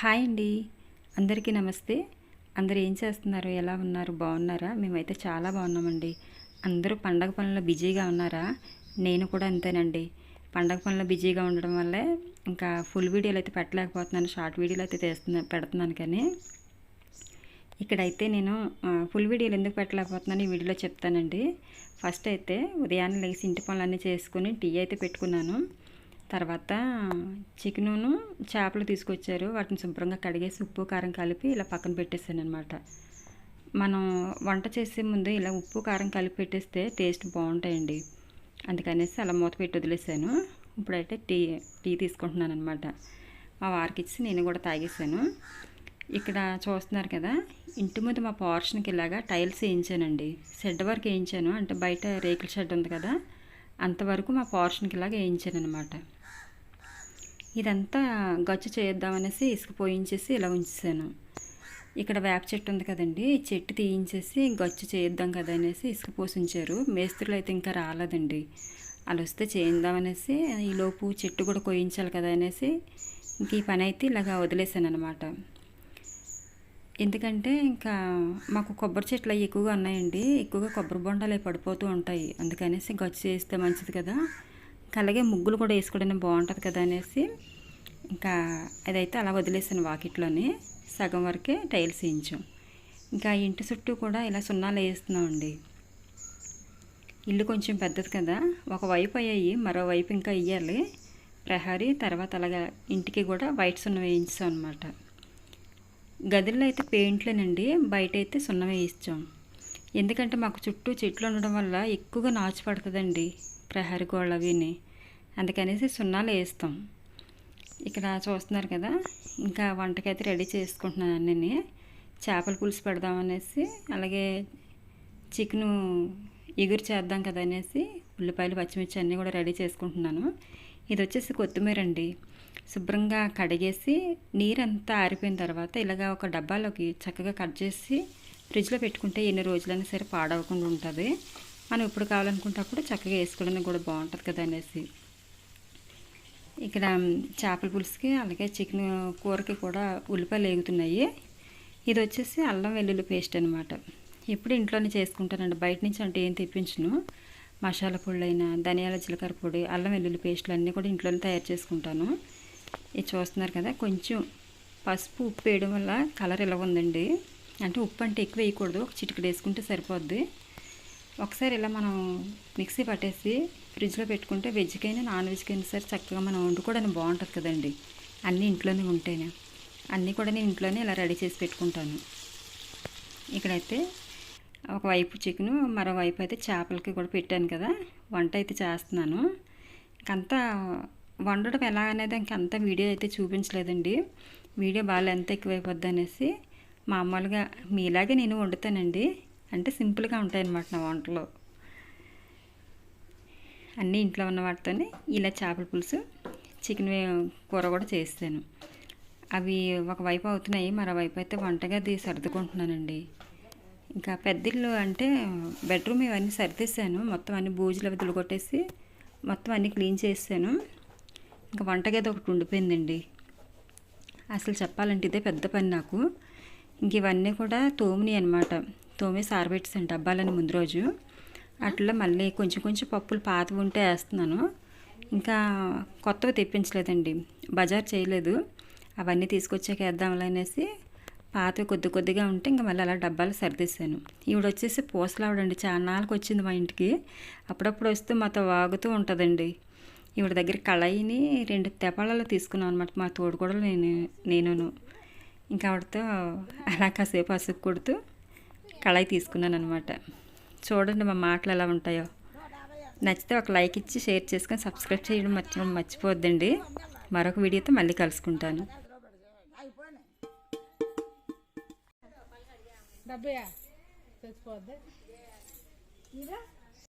Hi అండి. అందరికీ నమస్తే. అందరు ఏం చేస్తున్నారు? ఎలా ఉన్నారు? బాగున్నారా? మేమైతే చాలా బాగున్నామండి. అందరూ పండగ పనుల్లో బిజీగా ఉన్నారా? నేను కూడా అంతేనండి. పండగ పనుల్లో బిజీగా ఉండడం వల్లే ఇంకా ఫుల్ వీడియోలు అయితే పెట్టలేకపోతున్నాను. షార్ట్ వీడియోలు అయితే తీస్తున్నా పెడుతున్నాను కానీ. ఇక్కడైతే నేను ఫుల్ వీడియోలు ఎందుకు పెట్టలేకపోతున్నాను ఈ వీడియోలో చెప్తానండి. ఫస్ట్ అయితే ఉదయాన్నే లేచి ఇంటి పనులన్నీ చేసుకుని టీ అయితే పెట్టుకున్నాను. తర్వాత చికెనును చేపలు తీసుకొచ్చారు. వాటిని శుభ్రంగా కడిగేసి ఉప్పు కారం కలిపి ఇలా పక్కన పెట్టేసాను అనమాట మనం వంట చేసే ముందు ఇలా ఉప్పు కారం కలిపి పెట్టేస్తే టేస్ట్ బాగుంటాయండి. అందుకనేసి అలా మూత పెట్టి వదిలేసాను ఇప్పుడైతే టీ టీ తీసుకుంటున్నాను అనమాట మా వారికి ఇచ్చి నేను కూడా తాగేసాను ఇక్కడ చూస్తున్నారు కదా ఇంటి ముందు మా పోర్షన్కి ఇలాగా టైల్స్ వేయించానండి. షెడ్ వరకు వేయించాను. అంటే బయట రేకుల షెడ్ ఉంది కదా అంతవరకు మా పోర్షన్కి ఇలాగ వేయించాను అనమాట ఇదంతా గచ్చు చేద్దామనేసి ఇసుక పోయించేసి ఇలా ఉంచేసాను. ఇక్కడ వేప చెట్టు ఉంది కదండి చెట్టు తీయించేసి గచ్చు చేద్దాం కదా అనేసి ఇసుక పోసి ఉంచారు మేస్త్రులు అయితే ఇంకా రాలేదండి. అలా వస్తే చేద్దామనేసి ఈలోపు చెట్టు కూడా కోయించాలి కదా అనేసి ఇంక ఈ పని అయితే ఇలాగా వదిలేసాను అనమాట ఎందుకంటే ఇంకా మాకు కొబ్బరి చెట్లు అవి ఎక్కువగా ఉన్నాయండి. ఎక్కువగా కొబ్బరి బొండాలు అవి పడిపోతూ ఉంటాయి. అందుకనేసి గచ్చు చేస్తే మంచిది కదా. అలాగే ముగ్గులు కూడా వేసుకోవడానికి బాగుంటుంది కదా అనేసి ఇంకా అదైతే అలా వదిలేసాను వాకిట్లోని. సగం వరకే టైల్స్ వేయించాం. ఇంకా ఇంటి చుట్టూ కూడా ఇలా సున్నాలు వేస్తున్నామండి. ఇల్లు కొంచెం పెద్దది కదా ఒకవైపు అయ్యాయి మరోవైపు ఇంకా వేయాలి ప్రహరీ తర్వాత అలాగా ఇంటికి కూడా వైట్ సున్నం వేయించాం అనమాట గదుల్లో అయితే పెయింట్లేనండి బయట అయితే సున్నం వేయించాం. ఎందుకంటే మాకు చుట్టూ చెట్లు ఉండడం వల్ల ఎక్కువగా నాచు పడుతుందండి. ప్రహరీ గోళ్ళు అవిని అందుకనేసి సున్నాలు వేస్తాం. ఇక్కడ చూస్తున్నారు కదా ఇంకా వంటకైతే రెడీ చేసుకుంటున్నాను అన్నీ చేపల పులుసు పెడదామనేసి అలాగే చికెను ఎగురు చేద్దాం కదా అనేసి ఉల్లిపాయలు పచ్చిమిర్చి అన్నీ కూడా రెడీ చేసుకుంటున్నాను. ఇది వచ్చేసి కొత్తిమీర అండి. శుభ్రంగా కడిగేసి నీరంతా ఆరిపోయిన తర్వాత ఇలాగ ఒక డబ్బాలోకి చక్కగా కట్ చేసి ఫ్రిడ్జ్లో పెట్టుకుంటే ఎన్ని రోజులైనా సరే పాడవకుండా ఉంటుంది. మనం ఎప్పుడు కావాలనుకుంటే అప్పుడు చక్కగా వేసుకోవడానికి కూడా బాగుంటుంది కదా అనేసి. ఇక్కడ చేపల పులుసుకి అలాగే చికెన్ కూరకి కూడా ఉల్లిపాయలు వేగుతున్నాయి. ఇది వచ్చేసి అల్లం వెల్లుల్లి పేస్ట్ అనమాట ఎప్పుడు ఇంట్లోనే చేసుకుంటానండి. బయట నుంచి అంటే ఏం తెప్పించను. మసాలా పొడి అయినా ధనియాల జీలకర్ర పొడి అల్లం వెల్లుల్లి పేస్టులు అన్నీ కూడా ఇంట్లోనే తయారు చేసుకుంటాను. ఇది చూస్తున్నారు కదా కొంచెం పసుపు ఉప్పు వేయడం వల్ల కలర్ ఇలా ఉందండి. అంటే ఉప్పు అంటే ఎక్కువ వేయకూడదు. ఒక చిటికడు వేసుకుంటే సరిపోద్ది. ఒకసారి ఇలా మనం మిక్సీ పట్టేసి ఫ్రిడ్జ్లో పెట్టుకుంటే వెజ్కైనా నాన్ వెజ్కైనా సరే చక్కగా మనం వండుకోవడానికి బాగుంటుంది కదండి. అన్నీ ఇంట్లోనే ఉంటేనే. అన్నీ కూడా నేను ఇంట్లోనే ఇలా రెడీ చేసి పెట్టుకుంటాను. ఇక్కడైతే ఒకవైపు చికెను మరోవైపు అయితే చేపలకి కూడా పెట్టాను కదా. వంట అయితే చేస్తున్నాను. ఇంకంతా వండడం ఎలా అనేది ఇంకంతా వీడియో అయితే చూపించలేదండి. వీడియో బాగా ఎంత ఎక్కువైపోద్ది అనేసి మామూలుగా మీలాగే నేను వండుతానండి. అంటే సింపుల్గా ఉంటాయి అన్నమాట నా వంటలో. అన్నీ ఇంట్లో ఉన్న వాటితోనే ఇలా చేపల పులుసు చికెన్ కూర కూడా చేస్తాను. అవి ఒకవైపు అవుతున్నాయి మరోవైపు అయితే వంటగది సర్దుకుంటున్నానండి. ఇంకా పెద్దిల్లు అంటే బెడ్రూమ్ ఇవన్నీ సర్దేశాను. మొత్తం అన్ని బూజులు అవి దులగొట్టేసి మొత్తం అన్నీ క్లీన్ చేసాను ఇంకా వంటగది ఒకటి ఉండిపోయిందండి. అసలు చెప్పాలంటే ఇదే పెద్ద పని నాకు. ఇంక ఇవన్నీ కూడా తోమిని అనమాట తోమేసి ఆరబెట్టేసాను డబ్బాలని ముందు రోజు. అట్లా మళ్ళీ కొంచెం కొంచెం పప్పులు పాతవి ఉంటే వేస్తున్నాను. ఇంకా కొత్తవి తెప్పించలేదండి. బజార్ చేయలేదు. అవన్నీ తీసుకొచ్చాక వేద్దాంలే అనేసి పాతవి కొద్ది కొద్దిగా ఉంటే ఇంకా మళ్ళీ అలా డబ్బాలు సర్దేశాను. ఈవిడ వచ్చేసి పూసలావిడండి. చాన్నాళ్ళకి వచ్చింది మా ఇంటికి. అప్పుడప్పుడు వస్తూ మాతో వాగుతూ ఉంటుందండి. ఈవిడ దగ్గర కళాయిని రెండు తెపాలలో తీసుకున్నాం అనమాట మా తోడుకోడలు నేను నేనును. ఇంకా ఆవిడతో అలా కాసేపు అసుకు కొడుతూ కళాయి తీసుకున్నాను అనమాట చూడండి మా మాటలు ఎలా ఉంటాయో. నచ్చితే ఒక లైక్ ఇచ్చి షేర్ చేసుకొని సబ్స్క్రైబ్ చేయడం మర్చి మర్చిపోద్దండి మరొక వీడియోతో మళ్ళీ కలుసుకుంటాను. డబ్బయ్యా చచ్చిపోద్ది